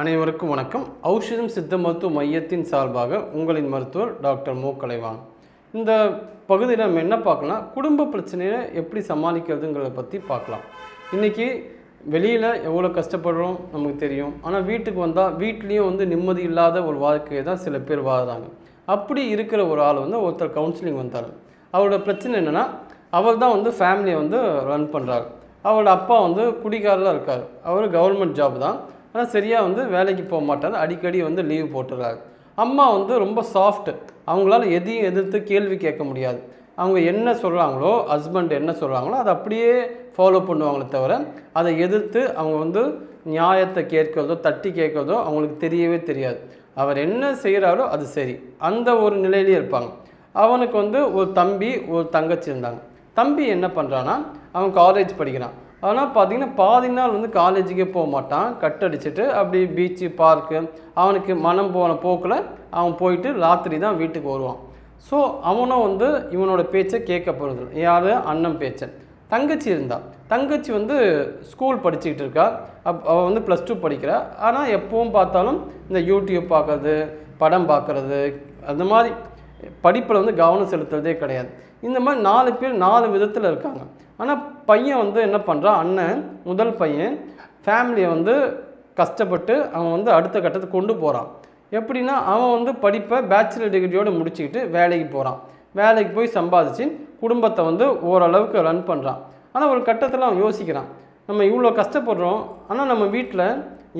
அனைவருக்கும் வணக்கம். ஔஷதம் சித்த மருத்துவ மையத்தின் சார்பாக உங்களின் மருத்துவர் டாக்டர் மு. கலைவான் இந்த பகுதியில் நம்ம என்ன பார்க்கலாம்? குடும்ப பிரச்சனையை எப்படி சமாளிக்கிறதுங்கிறத பற்றி பார்க்கலாம். இன்றைக்கி வெளியில் எவ்வளோ கஷ்டப்படுறோம் நமக்கு தெரியும். ஆனால் வீட்டுக்கு வந்தால் வீட்லேயும் வந்து நிம்மதி இல்லாத ஒரு வாழ்க்கையை தான் சில பேர் வாழ்கிறாங்க அப்படி இருக்கிற ஒரு ஆள் வந்து ஒருத்தர் கவுன்சிலிங் வந்தார். அவரோட பிரச்சனை என்னென்னா அவர் தான் வந்து ஃபேமிலியை வந்து ரன் பண்ணுறாரு அவரோட அப்பா வந்து குடிகாரில் இருக்கார். அவர் கவர்மெண்ட் ஜாப் தான். ஆனால் சரியாக வந்து வேலைக்கு போக மாட்டார். அடிக்கடி வந்து லீவ் போட்டுறாங்க அம்மா வந்து ரொம்ப சாஃப்ட் அவங்களால எதையும் எதிர்த்து கேள்வி கேட்க முடியாது. அவங்க என்ன சொல்கிறாங்களோ ஹஸ்பண்ட் என்ன சொல்கிறாங்களோ அதை அப்படியே ஃபாலோ பண்ணுவாங்களே தவிர அதை எதிர்த்து அவங்க வந்து நியாயத்தை கேட்கிறதோ தட்டி கேட்குறதோ அவங்களுக்கு தெரியவே தெரியாது. அவர் என்ன செய்கிறாரோ அது சரி. அந்த ஒரு நிலையிலேயே இருப்பாங்க. அவனுக்கு வந்து ஒரு தம்பி ஒரு தங்கச்சி இருந்தாங்க. தம்பி என்ன பண்ணுறான்னா அவன் காலேஜ் படிக்கிறான். ஆனால் பார்த்திங்கன்னா பாதி நாள் வந்து காலேஜுக்கே போக மாட்டான். கட் அடிச்சுட்டு அப்படி பீச்சு பார்க்கு அவனுக்கு மனம் போன போக்கில் அவன் போயிட்டு ராத்திரி தான் வீட்டுக்கு வருவான். ஸோ அவனும் வந்து இவனோட பேச்சை கேட்க போகிறது யார்? அண்ணன் பேச்சை. தங்கச்சி இருந்தா. தங்கச்சி வந்து ஸ்கூல் படிச்சுக்கிட்டு இருக்கா. அப் அவள் வந்து ப்ளஸ் டூ படிக்கிறா. ஆனால் எப்பவும் பார்த்தாலும் இந்த யூடியூப் பார்க்குறது படம் பார்க்கறது அந்த மாதிரி படிப்பில் வந்து கவனம் செலுத்துறதே கிடையாது. இந்த மாதிரி நாலு பேர் நாலு விதத்தில் இருக்காங்க. ஆனால் பையன் வந்து என்ன பண்ணுறான் அண்ணன் முதல் பையன் ஃபேமிலியை வந்து கஷ்டப்பட்டு அவன் வந்து அடுத்த கட்டத்துக்கு கொண்டு போகிறான் எப்படின்னா அவன் வந்து படிப்பை பேச்சுலர் டிகிரியோடு முடிச்சுக்கிட்டு வேலைக்கு போகிறான் வேலைக்கு போய் சம்பாதிச்சு குடும்பத்தை வந்து ஓரளவுக்கு ரன் பண்ணுறான் ஆனால் ஒரு கட்டத்தில் அவன் யோசிக்கிறான். நம்ம இவ்வளோ கஷ்டப்படுறோம். ஆனால் நம்ம வீட்டில்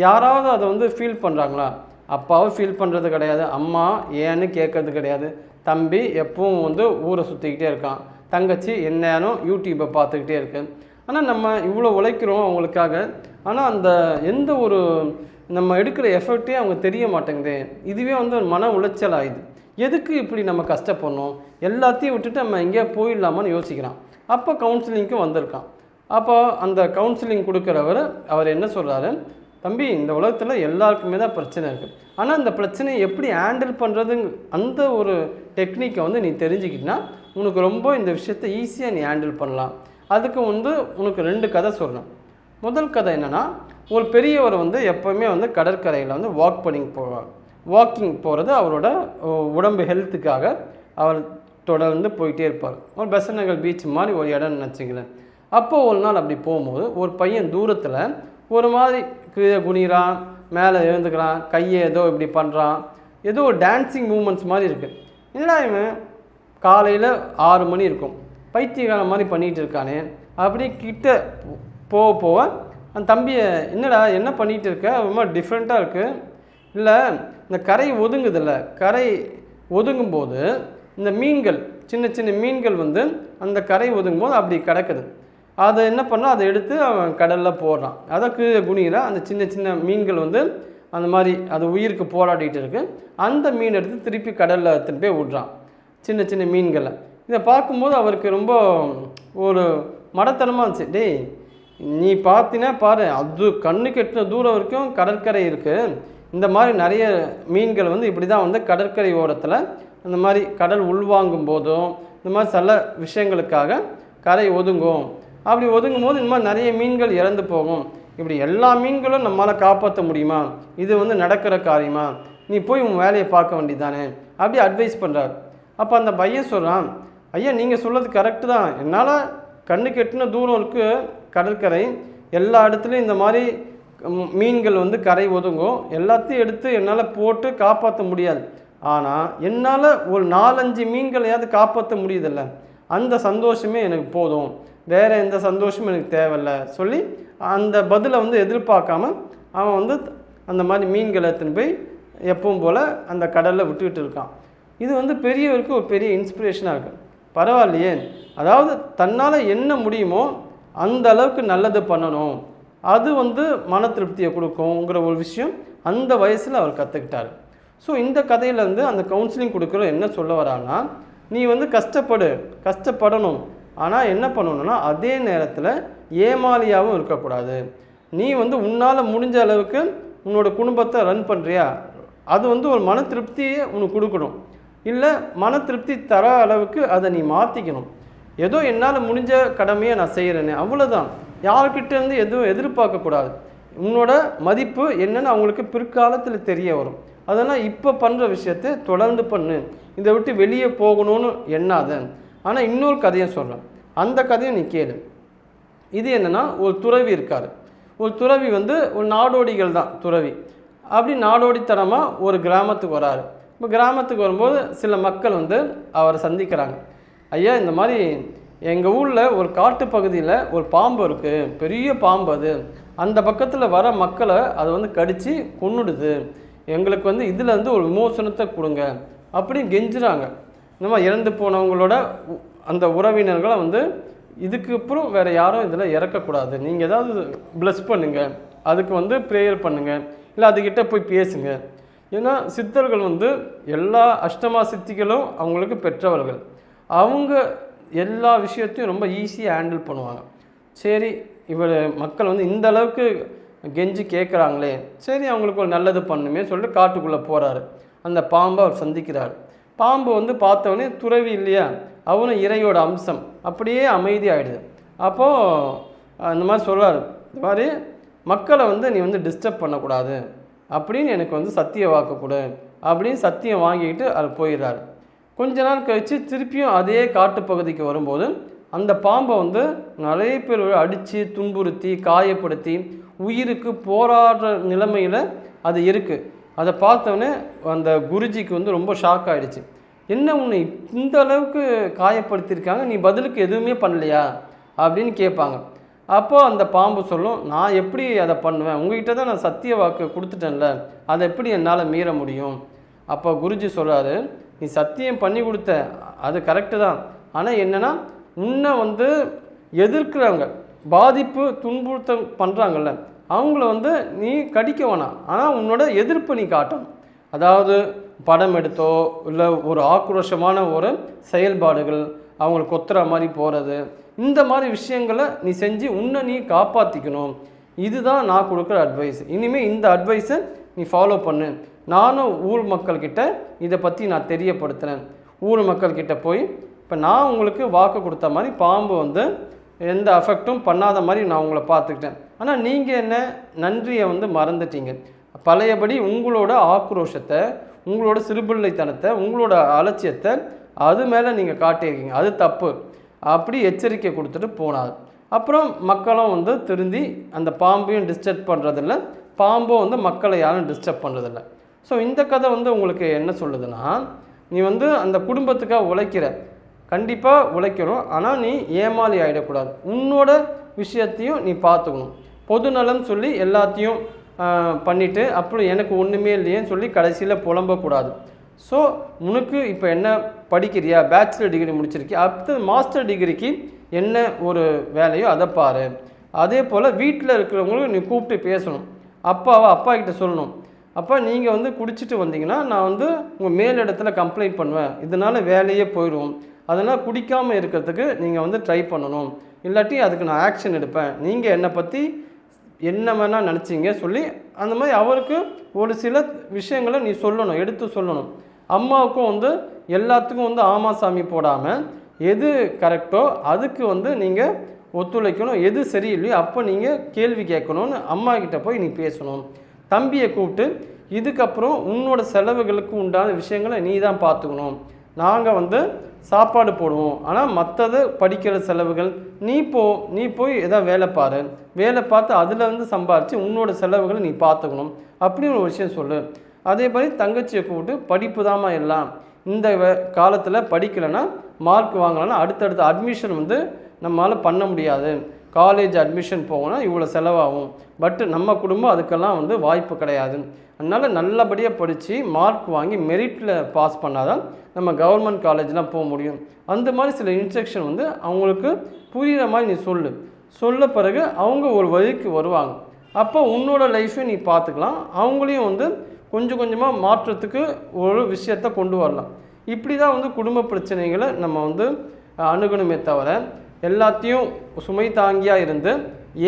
யாராவது அதை வந்து ஃபீல் பண்ணுறாங்களா அப்பாவும் ஃபீல் பண்ணுறது கிடையாது. அம்மா ஏன்னு கேட்கறது கிடையாது. தம்பி எப்பவும் வந்து ஊரை சுற்றிக்கிட்டே இருக்கான். தங்கச்சி எந்நேரம் யூடியூப்பை பார்த்துக்கிட்டே இருக்கு. ஆனால் நம்ம இவ்வளோ உழைக்கிறோம் அவங்களுக்காக. ஆனால் அந்த எந்த ஒரு நம்ம எடுக்கிற எஃபர்ட்டே அவங்க தெரிய மாட்டேங்குது. இதுவே வந்து ஒரு மன உளைச்சல் ஆகுது எதுக்கு இப்படி நம்ம கஷ்டப்படணும்? எல்லாத்தையும் விட்டுட்டு நம்ம எங்கேயா போயிடலாமான்னு யோசிக்கிறான். அப்போ கவுன்சிலிங்க்கு வந்திருக்கான். அப்போ அந்த கவுன்சிலிங் கொடுக்குறவர் அவர் என்ன சொல்கிறாரு தம்பி இந்த உலகத்தில் எல்லாருக்குமே தான் பிரச்சனை இருக்குது ஆனால் இந்த பிரச்சனையை எப்படி ஹேண்டில் பண்ணுறதுங்க அந்த ஒரு டெக்னிக்கை வந்து நீ தெரிஞ்சுக்கிட்டினா உனக்கு ரொம்ப இந்த விஷயத்தை ஈஸியாக நீ ஹேண்டில் பண்ணலாம். அதுக்கு வந்து உனக்கு ரெண்டு கதை சொல்லணும். முதல் கதை என்னென்னா ஒரு பெரியவர் வந்து எப்போவுமே வந்து கடற்கரையில் வந்து வாக் பண்ணி போவார் வாக்கிங் போகிறது அவரோட உடம்பு ஹெல்த்துக்காக அவர் தொடர்ந்து போயிட்டே இருப்பார். ஒரு பெசநகர் பீச் மாதிரி ஒரு இடம்னு நினச்சிங்களேன் அப்போ ஒரு நாள் அப்படி போகும்போது ஒரு பையன் தூரத்தில் ஒரு மாதிரி கீழே குனிகிறான் மேலே எழுந்துக்கிறான் கையை ஏதோ இப்படி பண்ணுறான் ஏதோ ஒரு டான்சிங் மூமெண்ட்ஸ் மாதிரி இருக்குது என்னடா இவன்? காலையில் ஆறு மணி இருக்கும். பைத்தியகாரம் மாதிரி பண்ணிகிட்டு இருக்கானே. அப்படியே கிட்ட போக போக அந்த தம்பியை என்னடா என்ன பண்ணிகிட்டு இருக்க? ரொம்ப டிஃப்ரெண்ட்டாக இருக்குது இல்லை இந்த கரை ஒதுங்குதில்ல. கரை ஒதுங்கும்போது இந்த மீன்கள் சின்ன சின்ன மீன்கள் வந்து அந்த கரை ஒதுங்கும்போது அப்படி கிடக்குது. அதை என்ன பண்ணால் அதை எடுத்து அவன் கடலில் போடுறான். அதை கீழே குனிகிற அந்த சின்ன சின்ன மீன்கள் வந்து அந்த மாதிரி அது உயிருக்கு போராடிட்டு இருக்கு. அந்த மீன் எடுத்து திருப்பி கடலில் எடுத்துன்னு போய் விட்றான். சின்ன சின்ன மீன்களை. இதை பார்க்கும்போது அவருக்கு ரொம்ப ஒரு மடத்தனமாக இருந்துச்சு. டேய் நீ பார்த்தினா பாரு அது கண்ணு கெட்டின தூரம் வரைக்கும் கடற்கரை இருக்குது இந்த மாதிரி நிறைய மீன்கள் வந்து இப்படி தான் வந்து கடற்கரை ஓரத்தில் இந்த மாதிரி கடல் உள்வாங்கும் போதும் இந்த மாதிரி சில விஷயங்களுக்காக கரை ஒதுங்கும். அப்படி ஒதுங்கும் போது இந்த மாதிரி நிறைய மீன்கள் இறந்து போகும். இப்படி எல்லா மீன்களும் நம்மளால் காப்பாற்ற முடியுமா? இது வந்து நடக்கிற காரியமா? நீ போய் உன் வேலையை பார்க்க வேண்டியதானே அப்படி அட்வைஸ் பண்ணுறார் அப்போ அந்த பையன் சொல்கிறான் ஐயா நீங்கள் சொல்கிறது கரெக்டு தான். என்னால் கண்ணு கெட்டின தூரம் இருக்குது கடற்கரை. எல்லா இடத்துலையும் இந்த மாதிரி மீன்கள் வந்து கரை ஒதுங்கும். எல்லாத்தையும் எடுத்து என்னால் போட்டு காப்பாற்ற முடியாது. ஆனால் என்னால் ஒரு நாலஞ்சு மீன்களையாவது காப்பாற்ற முடியுதில்ல? அந்த சந்தோஷமே எனக்கு போதும். வேறு எந்த சந்தோஷமும் எனக்கு தேவையில்ல. சொல்லி அந்த பதிலை வந்து எதிர்பார்க்காம அவன் வந்து அந்த மாதிரி மீன்களை எடுத்துன்னு போய் எப்பவும் போல் அந்த கடலில் விட்டுக்கிட்டு இருக்கான். இது வந்து பெரியவருக்கு ஒரு பெரிய இன்ஸ்பிரேஷனாக இருக்குது பரவாயில்லையே. அதாவது தன்னால் என்ன முடியுமோ அந்த அளவுக்கு நல்லது பண்ணணும். அது வந்து மன திருப்தியை கொடுக்குங்கிற ஒரு விஷயம் அந்த வயசில் அவர் கற்றுக்கிட்டாரு ஸோ இந்த கதையிலேருந்து அந்த கவுன்சிலிங் கொடுக்குற என்ன சொல்ல வரான்னா நீ வந்து கஷ்டப்படு கஷ்டப்படணும். ஆனால் என்ன பண்ணணும்னா அதே நேரத்தில் ஏமாலியாகவும் இருக்கக்கூடாது. நீ வந்து உன்னால் முடிஞ்ச அளவுக்கு உன்னோட குடும்பத்தை ரன் பண்ணுறியா அது வந்து ஒரு மன திருப்தியை உனக்கு கொடுக்கணும். இல்லை மன திருப்தி தர அளவுக்கு அதை நீ மாற்றிக்கணும் ஏதோ என்னால் முடிஞ்ச கடமையை நான் செய்கிறேனே அவ்வளோதான் யார்கிட்ட இருந்து எதுவும் எதிர்பார்க்கக்கூடாது உன்னோட மதிப்பு என்னென்னு அவங்களுக்கு பிற்காலத்தில் தெரிய வரும். அதெல்லாம் இப்போ பண்ணுற விஷயத்தை தொடர்ந்து பண்ணு. இதை விட்டு வெளியே போகணும்னு எண்ணாத. ஆனால் இன்னொரு கதையை சொல்கிறேன் அந்த கதையை நீ கேளு. இது என்னென்னா ஒரு துறவி இருக்கார். ஒரு துறவி வந்து ஒரு நாடோடிகள் தான் துறவி. அப்படி நாடோடித்தனமாக ஒரு கிராமத்துக்கு வராரு. இப்போ கிராமத்துக்கு வரும்போது சில மக்கள் வந்து அவரை சந்திக்கிறாங்க. ஐயா இந்த மாதிரி எங்கள் ஊரில் ஒரு காட்டு பகுதியில் ஒரு பாம்பு இருக்குது பெரிய பாம்பு அது. அந்த பக்கத்தில் வர மக்களை அது வந்து கடித்து கொன்னுடுது. எங்களுக்கு வந்து இதில் வந்து ஒரு விமோசனத்தை கொடுங்க. அப்படின்னு கெஞ்சுறாங்க. இந்த மாதிரி இறந்து போனவங்களோட உ- அந்த உறவினர்களை வந்து இதுக்கு அப்புறம் வேறு யாரும் இதில் இறக்கக்கூடாது. நீங்கள் ஏதாவது ப்ளஸ் பண்ணுங்கள் அதுக்கு வந்து ப்ரேயர் பண்ணுங்கள் இல்லை அதுக்கிட்ட போய் பேசுங்க. ஏன்னா சித்தர்கள் வந்து எல்லா அஷ்டமா சித்திகளும் அவங்களுக்கு பெற்றவர்கள். அவங்க எல்லா விஷயத்தையும் ரொம்ப ஈஸியாக ஹேண்டில் பண்ணுவாங்க. சரி இவர் மக்கள் வந்து இந்த அளவுக்கு கெஞ்சி கேட்குறாங்களே சரி அவங்களுக்கு ஒரு நல்லது பண்ணுமே சொல்லிட்டு காட்டுக்குள்ளே போகிறாரு அந்த பாம்பை அவர் சந்திக்கிறார். பாம்பு வந்து பார்த்தவொடனே துறவி இல்லையா? அவனும் இறையோட அம்சம். அப்படியே அமைதியாயிடுது அப்போது இந்த மாதிரி சொல்கிறார் இந்த மாதிரி மக்களை வந்து நீ வந்து டிஸ்டர்ப் பண்ணக்கூடாது. அப்படின்னு எனக்கு வந்து சத்திய வாக்கு கொடு. அப்படின்னு சத்தியம் வாங்கிக்கிட்டு அது போயிடுறாரு. கொஞ்ச நாள் கழித்து திருப்பியும் அதே காட்டுப்பகுதிக்கு வரும்போது அந்த பாம்பை வந்து நிறைய பேர் அடித்து துன்புறுத்தி காயப்படுத்தி உயிருக்கு போராடுற நிலைமையில் அது இருக்குது அதை பார்த்தோன்னே அந்த குருஜிக்கு வந்து ரொம்ப ஷாக் ஆகிடுச்சு என்ன உன்னை இந்த அளவுக்கு காயப்படுத்தியிருக்காங்க? நீ பதிலுக்கு எதுவுமே பண்ணலையா? அப்படின்னு கேட்பாங்க. அப்போ அந்த பாம்பு சொல்லும் நான் எப்படி அதை பண்ணுவேன்? உங்ககிட்ட தான் நான் சத்திய வாக்கு கொடுத்துட்டேன்ல. அதை எப்படி என்னால் மீற முடியும்? அப்போ குருஜி சொல்கிறாரு நீ சத்தியம் பண்ணி கொடுத்த அது கரெக்டு தான். ஆனால் என்னென்னா உன்னை வந்து எதிர்க்கிறாங்க பாதிப்பு துன்புறுத்தம் பண்ணுறாங்கல்ல அவங்கள வந்து நீ கடிக்க வேணாம். ஆனால் உன்னோட எதிர்ப்பு நீ காட்டணும் அதாவது படம் எடுத்தோ இல்லை ஒரு ஆக்ரோஷமான ஒரு செயல்பாடுகள் அவங்களை கொத்துற மாதிரி போகிறது இந்த மாதிரி விஷயங்களை நீ செஞ்சு உன்னை நீ காப்பாற்றிக்கணும் இதுதான் நான் கொடுக்குற அட்வைஸ் இனிமேல் இந்த அட்வைஸை நீ ஃபாலோ பண்ணு. நானும் ஊர் மக்கள்கிட்ட இதை பற்றி நான் தெரியப்படுத்துகிறேன் ஊர் மக்கள்கிட்ட போய் இப்போ நான் உங்களுக்கு வாக்கு கொடுத்த மாதிரி பாம்பு வந்து எந்த அஃபெக்ட்டும் பண்ணாத மாதிரி நான் உங்களை பார்த்துக்கிட்டேன். ஆனால் நீங்கள் என்ன நன்றியை வந்து மறந்துட்டீங்க. பழையபடி உங்களோட ஆக்ரோஷத்தை உங்களோட சிறுபிள்ளைத்தனத்தை உங்களோட அலட்சியத்தை அது மேலே நீங்கள் காட்டியிருக்கீங்க. அது தப்பு. அப்படி எச்சரிக்கை கொடுத்துட்டு போனார். அப்புறம் மக்களும் வந்து திருந்தி அந்த பாம்பையும் டிஸ்டர்ப் பண்ணுறதில்ல பாம்பும் வந்து மக்களை யாரும் டிஸ்டர்ப் பண்ணுறதில்ல ஸோ இந்த கதை வந்து உங்களுக்கு என்ன சொல்லுதுன்னா நீ வந்து அந்த குடும்பத்துக்காக உழைக்கிற கண்டிப்பாக உழைக்கணும். ஆனால் நீ ஏமாளி ஆகிடக்கூடாது உன்னோட விஷயத்தையும் நீ பார்த்துக்கணும். பொதுநலம் சொல்லி எல்லாத்தையும் பண்ணிவிட்டு அப்புறம் எனக்கு ஒன்றுமே இல்லையேன்னு சொல்லி கடைசியில் புலம்பக்கூடாது. ஸோ உனக்கு இப்போ என்ன படிக்கிறியா? பேச்சுலர் டிகிரி முடிச்சிருக்கியா? அடுத்து மாஸ்டர் டிகிரிக்கு என்ன ஒரு வேலையோ அதை பாரு. அதே போல் வீட்டில் இருக்கிறவங்களும் நீ கூப்பிட்டு பேசணும். அப்பாவை அப்பா கிட்ட சொல்லணும். அப்பா நீங்கள் வந்து குடிச்சிட்டு வந்தீங்கன்னா நான் வந்து உங்கள் மேலிடத்துல கம்ப்ளைண்ட் பண்ணுவேன். இதனால் வேலையே போயிடும் அதனால் குடிக்காமல் இருக்கிறதுக்கு நீங்கள் வந்து ட்ரை பண்ணணும். இல்லாட்டி அதுக்கு நான் ஆக்ஷன் எடுப்பேன். நீங்கள் என்னை பற்றி என்ன வேணால் நினச்சிங்க சொல்லி அந்த மாதிரி அவருக்கு ஒரு சில விஷயங்களை நீ சொல்லணும் எடுத்து சொல்லணும். அம்மாவுக்கும் வந்து எல்லாத்துக்கும் வந்து ஆமா சாமி போடாமல் எது கரெக்டோ அதுக்கு வந்து நீங்கள் ஒத்துழைக்கணும். எது சரியில்லையோ அப்போ நீங்கள் கேள்வி கேட்கணும்னு அம்மா கிட்ட போய் நீ பேசணும். தம்பியை கூப்பிட்டு இதுக்கப்புறம் உன்னோட செலவுகளுக்கு உண்டான விஷயங்களை நீ தான் பார்த்துக்கணும். நாங்கள் வந்து சாப்பாடு போடுவோம். ஆனால் மற்றது படிக்கிற செலவுகள் நீ போ நீ போய் எதாவது வேலை பாரு. வேலை பார்த்து அதில் வந்து சம்பாரித்து உன்னோட செலவுகளை நீ பார்த்துக்கணும். அப்படின்னு ஒரு விஷயம் சொல்லு. அதே மாதிரி தங்கச்சியை கூப்பிட்டு படிப்பு தாமா எல்லாம். இந்த காலத்தில் படிக்கலைன்னா மார்க் வாங்கலைன்னா அடுத்தடுத்த அட்மிஷன் வந்து நம்மளால் பண்ண முடியாது. காலேஜ் அட்மிஷன் போகணும்னா இவ்வளோ செலவாகும். பட் நம்ம குடும்பம் அதுக்கெல்லாம் வந்து வாய்ப்பு கிடையாது. அதனால் நல்லபடியாக படித்து மார்க் வாங்கி மெரிட்டில் பாஸ் பண்ணால் தான் நம்ம கவர்மெண்ட் காலேஜ்லாம் போக முடியும். அந்த மாதிரி சில இன்ஸ்ட்ரக்ஷன் வந்து அவங்களுக்கு புரிகிற மாதிரி நீ சொல்லு. சொல்ல பிறகு அவங்க ஒரு வழிக்கு வருவாங்க. அப்போ உன்னோட லைஃப்பையும் நீ பார்த்துக்கலாம். அவங்களையும் வந்து கொஞ்சம் கொஞ்சமாக மாற்றத்துக்கு ஒரு விஷயத்தை கொண்டு வரலாம். இப்படி தான் வந்து குடும்ப பிரச்சனைகளை நம்ம வந்து அணுகணுமே தவிர எல்லாத்தையும் சுமை தாங்கியாக இருந்து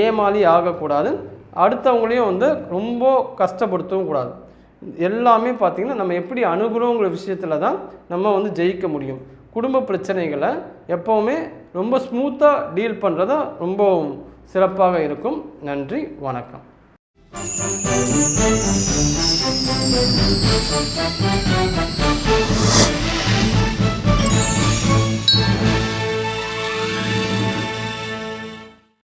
ஏமாளி ஆகக்கூடாது. அடுத்தவங்களையும் வந்து ரொம்ப கஷ்டப்படுத்தவும் கூடாது. எல்லாமே பார்த்திங்கன்னா நம்ம எப்படி அணுகுறோங்கிற விஷயத்தில் தான் நம்ம வந்து ஜெயிக்க முடியும். குடும்ப பிரச்சனைகளை எப்போவுமே ரொம்ப ஸ்மூத்தாக டீல் பண்ணுறதா ரொம்ப சிறப்பாக இருக்கும். நன்றி வணக்கம். Thank